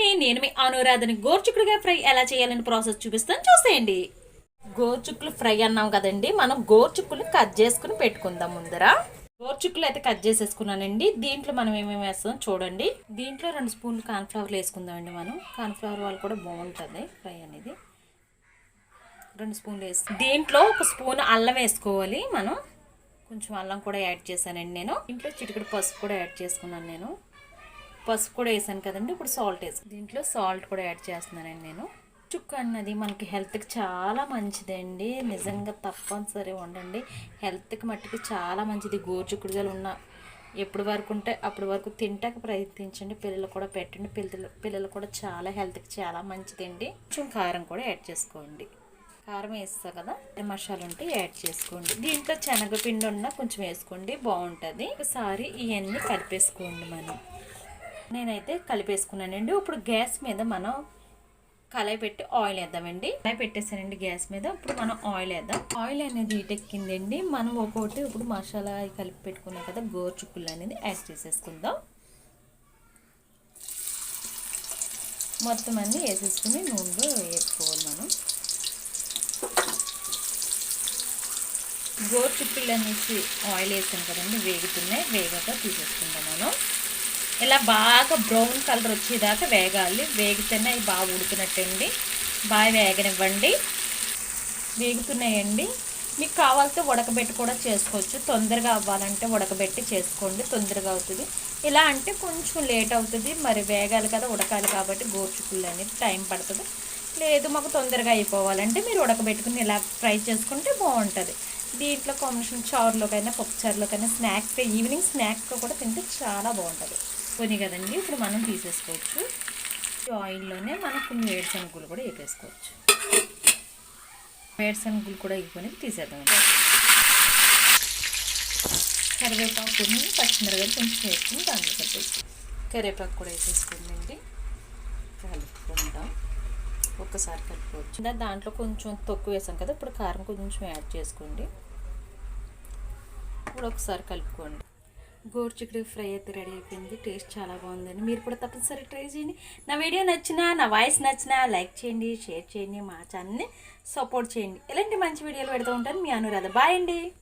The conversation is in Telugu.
నేను నేను మీ అనురాధని గోర్చుకుడుగా ఫ్రై ఎలా చేయాలని ప్రాసెస్ చూపిస్తాను. చూసేయండి. గోర్చుక్కులు ఫ్రై అన్నాం కదండి మనం గోర్చుక్కులు కట్ చేసుకుని పెట్టుకుందాం ముందర. గోర్చుక్కులు అయితే కట్ చేసేసుకున్నానండి. దీంట్లో మనం ఏమేమి వేస్తాం చూడండి. దీంట్లో రెండు స్పూన్లు కార్న్ఫ్లవర్లు వేసుకుందామండి మనం. కార్న్ఫ్లవర్ వాళ్ళు కూడా బాగుంటుంది ఫ్రై అనేది. రెండు స్పూన్లు వేసి దీంట్లో ఒక స్పూన్ అల్లం వేసుకోవాలి మనం. కొంచెం అల్లం కూడా యాడ్ చేశానండి నేను. ఇంట్లో చిటికడి పసుపు కూడా యాడ్ చేసుకున్నాను నేను. పసుపు కూడా వేసాను కదండి ఇప్పుడు సాల్ట్ వేసి దీంట్లో సాల్ట్ కూడా యాడ్ చేస్తున్నానండి నేను. చుక్క అన్నది మనకి హెల్త్కి చాలా మంచిదండి. నిజంగా తప్పనిసరి వండండి హెల్త్కి మట్టికి చాలా మంచిది. గోరుచుక్కుడుగాలు ఉన్న ఎప్పటి వరకు ఉంటే అప్పటి వరకు తింటాక ప్రయత్నించండి. పిల్లలు కూడా పెట్టండి. పిల్లలు పిల్లలు కూడా చాలా హెల్త్కి చాలా మంచిదండి. కొంచెం కారం కూడా యాడ్ చేసుకోండి. కారం వేస్తా కదా మసాలా ఉంటే యాడ్ చేసుకోండి. దీంట్లో శనగపిండి ఉన్న కొంచెం వేసుకోండి. బాగుంటుంది. ఒకసారి ఇవన్నీ కలిపేసుకోండి మనం. నేనైతే కలిపేసుకున్నానండి ఇప్పుడు గ్యాస్ మీద మనం కళాయి పెట్టి ఆయిల్ వేద్దామండి. కళాయి పెట్టేసానండి గ్యాస్ మీద. ఇప్పుడు మనం ఆయిల్ వేద్దాం. ఆయిల్ అనేది ఎక్కిందండి. మనం ఒక్కొక్కటి ఇప్పుడు మసాలా కలిపి పెట్టుకున్నాం కదా గోరుచుక్కులు అనేది యాడ్ చేసేసుకుందాం. మొత్తం అన్నీ వేసేసుకుని నూనెలో వేసుకోవాలి మనం. గోరుచుక్కులు అనేసి ఆయిల్ వేసాను కదండి వేగుతున్నాయి. వేగక తీసేసుకుందాం మనం. ఇలా బాగా బ్రౌన్ కలర్ వచ్చేదాకా వేగాలి. వేగితేనే అవి బాగా ఉడుకున్నట్టండి బాగా వేగనివ్వండి. వేగుతున్నాయండి. మీకు కావాలితే ఉడకబెట్టి కూడా చేసుకోవచ్చు. తొందరగా అవ్వాలంటే ఉడకబెట్టి చేసుకోండి. తొందరగా అవుతుంది. ఇలా అంటే కొంచెం లేట్ అవుతుంది. మరి వేగాలి కదా ఉడకాలి కాబట్టి గోర్చుకుళ్ళు అనేది టైం పడుతుంది. లేదు మాకు తొందరగా అయిపోవాలంటే మీరు ఉడకబెట్టుకుని ఇలా ఫ్రై చేసుకుంటే బాగుంటుంది. దీంట్లో కాంబినేషన్ చారులోకైనా పప్పు చారులోకైనా స్నాక్స్ ఈవినింగ్ స్నాక్స్ కూడా తింటే చాలా బాగుంటుంది. కొని కదండి ఇప్పుడు మనం తీసేసుకోవచ్చు. ఈ ఆయిల్లోనే మనం కొన్ని వేరుశనగలు కూడా వేపేసుకోవచ్చు. వేరుశనగలు కూడా వేసుకొని తీసేద్దాం కరివేపాకుని పచ్చిమిరకాయలు కొంచెం వేసుకుని దాంట్లో కట్టేసి కరివేపాకు కూడా వేసేసుకుందండి. కలుపుకుంటాం ఒక్కసారి కలుపుకోవచ్చు. దాంట్లో కొంచెం తక్కువ వేసాం కదా ఇప్పుడు కారం కొంచెం యాడ్ చేసుకోండి. ఇప్పుడు ఒకసారి కలుపుకోండి. గోరుచిక్కుడు ఫ్రై అయితే రెడీ అయిపోయింది. టేస్ట్ చాలా బాగుందండి. మీరు కూడా తప్పనిసరి ట్రై చేయండి. నా వీడియో నచ్చినా నా వాయిస్ నచ్చినా లైక్ చేయండి షేర్ చేయండి మా ఛానల్ని సపోర్ట్ చేయండి. ఇలాంటి మంచి వీడియోలు పెడుతూ ఉంటాను. మీ అనురాధ. బాయ్ అండి.